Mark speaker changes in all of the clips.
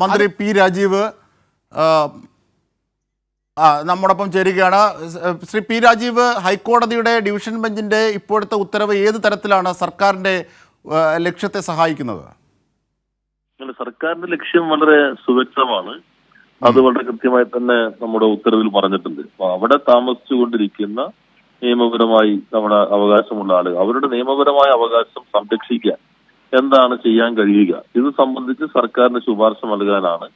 Speaker 1: മന്ത്രി പി രാജീവ് നമ്മോടൊപ്പം ചേരുകയാണ്. ശ്രീ പി രാജീവ് ഹൈക്കോടതിയുടെ ഡിവിഷൻ ബെഞ്ചിന്റെ ഇപ്പോഴത്തെ ഉത്തരവ് ഏത് തരത്തിലാണ് സർക്കാരിന്റെ ലക്ഷ്യത്തെ സഹായിക്കുന്നത്?
Speaker 2: സർക്കാരിന്റെ ലക്ഷ്യം വളരെ സുവ്യക്തമാണ് അത് വളരെ കൃത്യമായി തന്നെ നമ്മുടെ ഉത്തരവിൽ പറഞ്ഞിട്ടുണ്ട്. അപ്പൊ അവിടെ താമസിച്ചുകൊണ്ടിരിക്കുന്ന നിയമപരമായി നമ്മുടെ അവകാശമുള്ള ആളുകൾ അവരുടെ നിയമപരമായ അവകാശം സംരക്ഷിക്കാൻ എന്താണ് ചെയ്യാൻ കഴിയുക? ഇത് സംബന്ധിച്ച് സർക്കാരിന് ശുപാർശ നൽകാനാണ്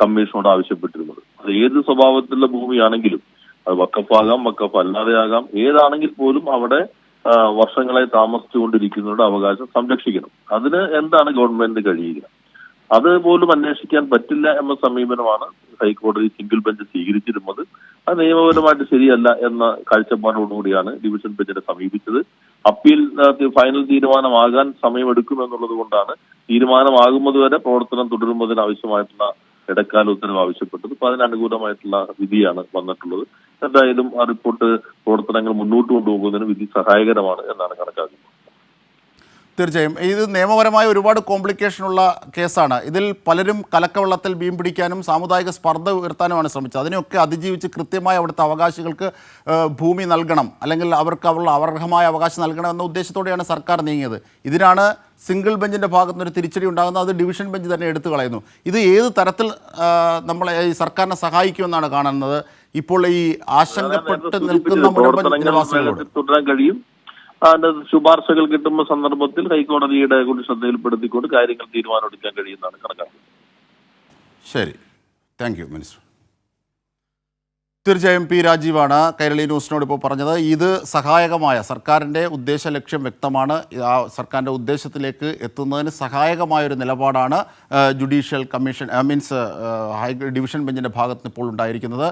Speaker 2: കമ്മീഷനോട് ആവശ്യപ്പെട്ടിരുന്നത്. അത് ഏത് സ്വഭാവത്തിലുള്ള ഭൂമിയാണെങ്കിലും അത് വക്കഫാകാം വക്കഫ് അല്ലാതെയാകാം ഏതാണെങ്കിൽ പോലും അവിടെ വർഷങ്ങളെ വർഷങ്ങളായി താമസിച്ചുകൊണ്ടിരിക്കുന്നവരുടെ അവകാശം സംരക്ഷിക്കണം. അതിന് എന്താണ് ഗവൺമെന്റിന് കഴിയുക? അത് പോലും അന്വേഷിക്കാൻ പറ്റില്ല എന്ന സമീപനമാണ് ഹൈക്കോടതി സിംഗിൾ ബെഞ്ച് സ്വീകരിച്ചിരുന്നത്. അത് നിയമപരമായിട്ട് ശരിയല്ല എന്ന കാഴ്ചപ്പാടോടുകൂടിയാണ് ഡിവിഷൻ ബെഞ്ചിനെ സമീപിച്ചത്. അപ്പീൽ ഫൈനൽ തീരുമാനമാകാൻ സമയമെടുക്കുമെന്നുള്ളത് കൊണ്ടാണ് തീരുമാനമാകുന്നത് വരെ പ്രവർത്തനം തുടരുന്നതിന് ആവശ്യമായിട്ടുള്ള ഇടക്കാല ഉത്തരവ് ആവശ്യപ്പെട്ടത്. അപ്പൊ അതിനനുകൂലമായിട്ടുള്ള വിധിയാണ് വന്നിട്ടുള്ളത്. എന്തായാലും ആ റിപ്പോർട്ട് പ്രവർത്തനങ്ങൾ മുന്നോട്ട് കൊണ്ടുപോകുന്നതിന് വിധി സഹായകരമാണ് എന്നാണ് കണക്കാക്കുന്നത്.
Speaker 1: തീർച്ചയായും. ഇത് നിയമപരമായ ഒരുപാട് കോംപ്ലിക്കേഷനുള്ള കേസാണ്. ഇതിൽ പലരും കലക്കവെള്ളത്തിൽ മീൻ പിടിക്കാനും സാമുദായിക സ്പർദ്ധ ഉയർത്താനുമാണ് ശ്രമിച്ചത്. അതിനെയൊക്കെ അതിജീവിച്ച് കൃത്യമായി അവിടുത്തെ അവകാശികൾക്ക് ഭൂമി നൽകണം. അല്ലെങ്കിൽ അവർക്ക് അവരുടെ അവർഹമായ അവകാശം നൽകണം എന്ന ഉദ്ദേശത്തോടെയാണ് സർക്കാർ നീങ്ങിയത്. ഇതിനാണ് സിംഗിൾ ബെഞ്ചിന്റെ ഭാഗത്ത് നിന്നൊരു ഒരു തിരിച്ചടി ഉണ്ടാകുന്നത്. അത് ഡിവിഷൻ ബെഞ്ച് തന്നെ എടുത്തു കളയുന്നു. ഇത് ഏത് തരത്തിൽ നമ്മളെ ഈ സർക്കാരിനെ സഹായിക്കുമെന്നാണ് കാണുന്നത്. ഇപ്പോൾ ഈ ആശങ്കപ്പെട്ട് നിൽക്കുന്ന മുഴുവൻ
Speaker 2: പ്രവർത്തനങ്ങൾ ശുപാർശകൾ കിട്ടുന്ന സന്ദർഭത്തിൽ ഹൈക്കോടതിയുടെ കൂടി ശ്രദ്ധയിൽപ്പെടുത്തിക്കൊണ്ട് കാര്യങ്ങൾ തീരുമാനമെടുക്കാൻ കഴിയുന്നതാണ് കണക്കാക്കുന്നത്.
Speaker 1: ശരി. താങ്ക് യു മിനിസ്റ്റർ തീർച്ചയായും പി രാജീവാണ് കൈരളി ന്യൂസിനോട് ഇപ്പോൾ പറഞ്ഞത്. ഇത് സഹായകമായ സർക്കാരിന്റെ ഉദ്ദേശ ലക്ഷ്യം വ്യക്തമാണ്. ആ സർക്കാരിന്റെ ഉദ്ദേശത്തിലേക്ക് എത്തുന്നതിന് സഹായകമായൊരു നിലപാടാണ് judicial commission means high division ബെഞ്ചിന്റെ ഭാഗത്ത് ഇപ്പോൾ ഉണ്ടായിരിക്കുന്നത്.